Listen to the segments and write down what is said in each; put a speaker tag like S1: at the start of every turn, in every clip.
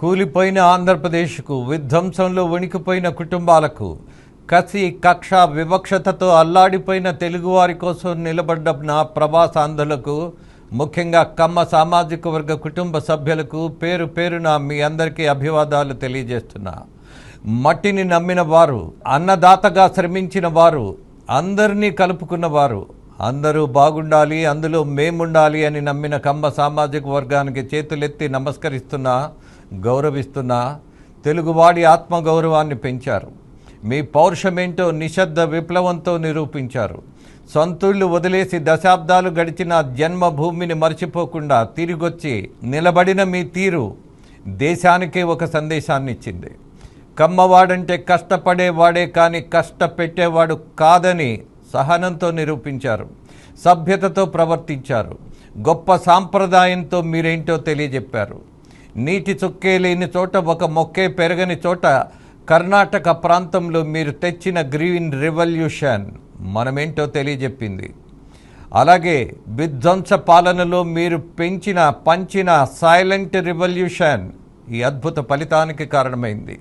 S1: కూలిపోయిన ఆంధ్రప్రదేశ్కు విధ్వంసంలో వణికిపోయిన కుటుంబాలకు కసి కక్ష వివక్షతతో అల్లాడిపోయిన తెలుగువారి కోసం నిలబడ్డ నా ప్రవాసాంధ్రులకు ముఖ్యంగా కమ్మ సామాజిక వర్గ కుటుంబ సభ్యులకు పేరు పేరున మీ అందరికీ అభివాదాలు తెలియజేస్తున్నా. మట్టిని నమ్మిన వారు అన్నదాతగా శ్రమించిన వారు అందరినీ కలుపుకున్నవారు అందరూ బాగుండాలి అందులో మేముండాలి అని నమ్మిన కమ్మ సామాజిక వర్గానికి చేతులెత్తి నమస్కరిస్తున్నా. గౌరవిస్తున్నా తెలుగువాడి ఆత్మగౌరవాన్ని పెంచారు. మీ పౌరుషమేంటో నిశ్శబ్ద విప్లవంతో నిరూపించారు. సొంతూళ్ళు వదిలేసి దశాబ్దాలు గడిచిన జన్మభూమిని మర్చిపోకుండా తిరిగొచ్చి నిలబడిన మీ తీరు దేశానికే ఒక సందేశాన్ని ఇచ్చింది కమ్మవాడంటే కష్టపడేవాడే కానీ కష్టపెట్టేవాడు కాదని సహనంతో నిరూపించారు. సభ్యతతో ప్రవర్తించారు. గొప్ప సాంప్రదాయంతో మీరేంటో తెలియజెప్పారు. నీటి చుక్కే లేని చోట ఒక మొక్కే పెరగని చోట కర్ణాటక ప్రాంతంలో మీరు తెచ్చిన గ్రీన్ రెవల్యూషన్ మనమేంటో తెలియజెప్పింది. అలాగే విధ్వంస పాలనలో మీరు పెంచిన పంచిన సైలెంట్ రివల్యూషన్ ఈ అద్భుత ఫలితానికి కారణమైంది.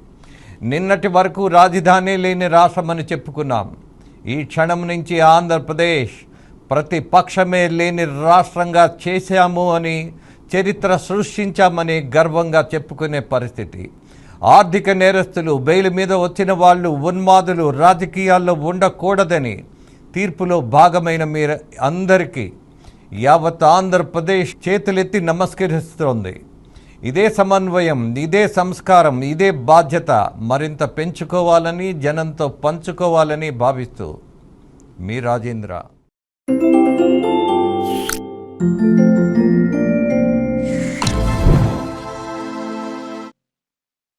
S1: నిన్నటి వరకు రాజధాని లేని రాష్ట్రమని చెప్పుకున్నాం. ఈ క్షణం నుంచి ఆంధ్రప్రదేశ్ ప్రతిపక్షమే లేని రాష్ట్రంగా చేశాము అని చరిత్ర సృష్టించామని గర్వంగా చెప్పుకునే పరిస్థితి. ఆర్థిక నేరస్తులు బెయిల్ మీద వచ్చిన వాళ్ళు ఉన్మాదులు రాజకీయాల్లో ఉండకూడదని తీర్పులో భాగమైన మీరు అందరికీ యావత్ ఆంధ్రప్రదేశ్ చేతులెత్తి నమస్కరిస్తోంది. ఇదే సమన్వయం ఇదే సంస్కారం ఇదే బాధ్యత మరింత పెంచుకోవాలని జనంతో పంచుకోవాలని భావిస్తూ మీ రాజేంద్ర.